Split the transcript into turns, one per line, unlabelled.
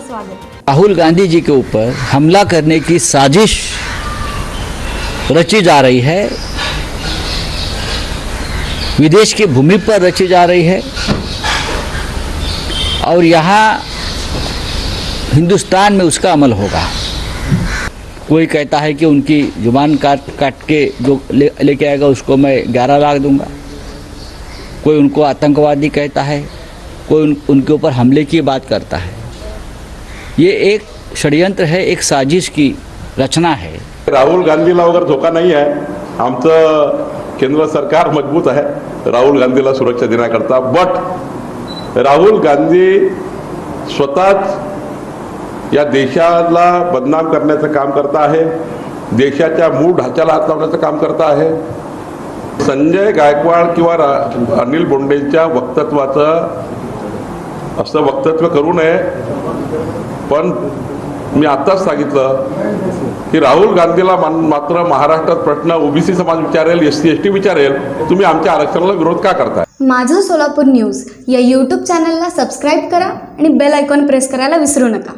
स्वागत.
राहुल गांधी जी के ऊपर हमला करने की साजिश रची जा रही है। विदेश की भूमि पर रची जा रही है। और यहाँ हिंदुस्तान में उसका अमल होगा। कोई कहता है कि उनकी ज़ुबान काट काट के जो लेके ले आएगा उसको मैं ग्यारह लाख दूँगा। कोई उनको आतंकवादी कहता है। कोई उन, उनके ऊपर हमले की बात करता है। ये एक षडयंत्र है एक साजिश की रचना है।
राहुल गांधीला वगैरे धोका नाही आहे. आमचं केंद्र सरकार मजबूत आहे. राहुल गांधीला सुरक्षा देण्याकरता. बट राहुल गांधी स्वतःच या देशाला बदनाम करण्याचं काम करत आहे. देशाच्या मूळ ढाच्याला हात लावण्याचं काम करत आहे. संजय गायकवाड किंवा रा अनिल बोंडेंच्या वक्तत्वाचं असं वक्तव्य करू नये. पण मी आत्ताच सांगितलं की राहुल गांधीला मात्र महाराष्ट्रात प्रश्न ओबीसी समाज विचारेल एस सी एस टी विचारेल तुम्ही आमच्या आरक्षणाला विरोध का करताय?
माझं सोलापूर न्यूज या यूट्यूब चॅनलला सबस्क्राईब करा आणि बेल आयकॉन प्रेस करायला विसरू नका.